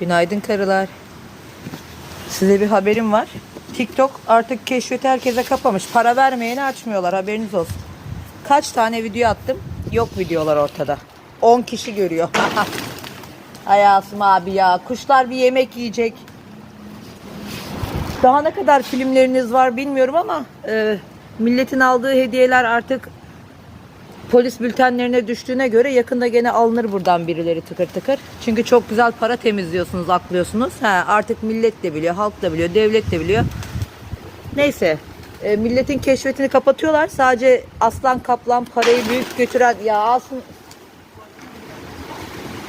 Günaydın karılar. Size bir haberim var. TikTok artık keşfeti herkese kapamış. Para vermeyeni açmıyorlar haberiniz olsun. Kaç tane video attım? Yok videolar ortada. 10 kişi görüyor. Ay Asım abi ya. Kuşlar bir yemek yiyecek. Daha ne kadar filmleriniz var bilmiyorum ama e, milletin aldığı hediyeler artık polis bültenlerine düştüğüne göre yakında gene alınır buradan birileri tıkır tıkır. Çünkü çok güzel para temizliyorsunuz, aklıyorsunuz. Ha, artık millet de biliyor, halk da biliyor, devlet de biliyor. Neyse. e, milletin keşfetini kapatıyorlar. Sadece aslan kaplan parayı büyük götüren ya alsın.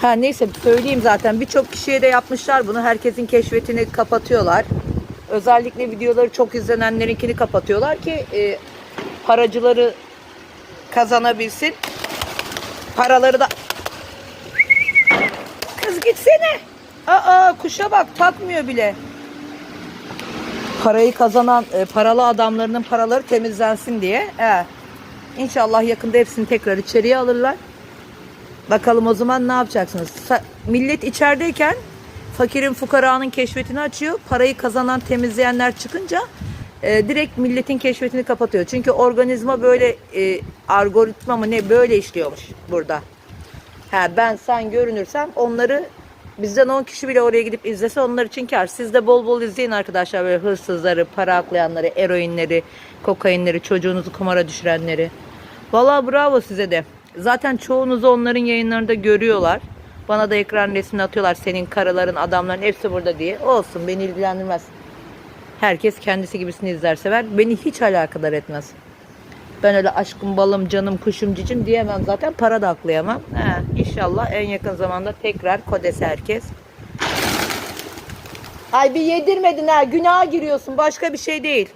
Ha neyse söyleyeyim zaten birçok kişiye de yapmışlar bunu. Herkesin keşfetini kapatıyorlar. Özellikle videoları çok izlenenlerinkini kapatıyorlar ki e, paracıları kazanabilsin. Paraları da Kız gitsene. Aa kuşa bak takmıyor bile. Parayı kazanan e, paralı adamlarının paraları temizlensin diye. He. İnşallah yakında hepsini tekrar içeriye alırlar. Bakalım o zaman ne yapacaksınız? Sa- millet içerideyken fakirin fukaranın keşfetini açıyor. Parayı kazanan temizleyenler çıkınca e, direkt milletin keşfetini kapatıyor. Çünkü organizma böyle e, algoritma mı ne böyle işliyormuş burada. Ha, ben sen görünürsem onları bizden 10 kişi bile oraya gidip izlese onlar için kar. Siz de bol bol izleyin arkadaşlar böyle hırsızları, para aklayanları, eroinleri, kokainleri, çocuğunuzu kumara düşürenleri. Vallahi bravo size de. Zaten çoğunuzu onların yayınlarında görüyorlar. Bana da ekran resmini atıyorlar. Senin karıların, adamların hepsi burada diye. Olsun beni ilgilendirmez. Herkes kendisi gibisini izler sever. Beni hiç alakadar etmez. Ben öyle aşkım, balım, canım, kuşum, cicim diyemem zaten. Para da aklayamam. He, inşallah en yakın zamanda tekrar kodese herkes. Ay bir yedirmedin ha. Günaha giriyorsun. Başka bir şey değil.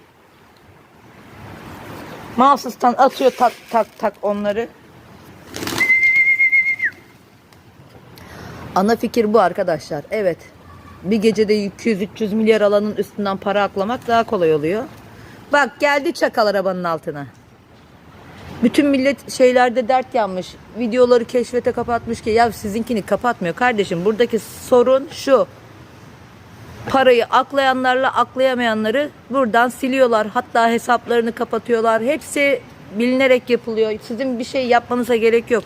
Mahsustan atıyor tak tak tak onları. Ana fikir bu arkadaşlar. Evet. Bir gecede 200-300 milyar alanın üstünden para aklamak daha kolay oluyor. Bak geldi çakal arabanın altına. Bütün millet şeylerde dert yanmış. Videoları keşfete kapatmış ki ya sizinkini kapatmıyor kardeşim. Buradaki sorun şu. Parayı aklayanlarla aklayamayanları buradan siliyorlar. Hatta hesaplarını kapatıyorlar. Hepsi bilinerek yapılıyor. Sizin bir şey yapmanıza gerek yok.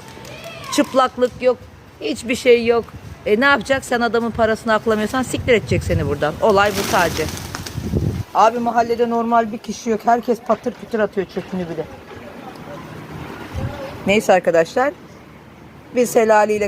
Çıplaklık yok. Hiçbir şey yok. E ne yapacak? Sen adamın parasını aklamıyorsan siktir edecek seni buradan. Olay bu sadece. Abi mahallede normal bir kişi yok. Herkes patır kütür atıyor çöpünü bile. Neyse arkadaşlar. Biz helaliyle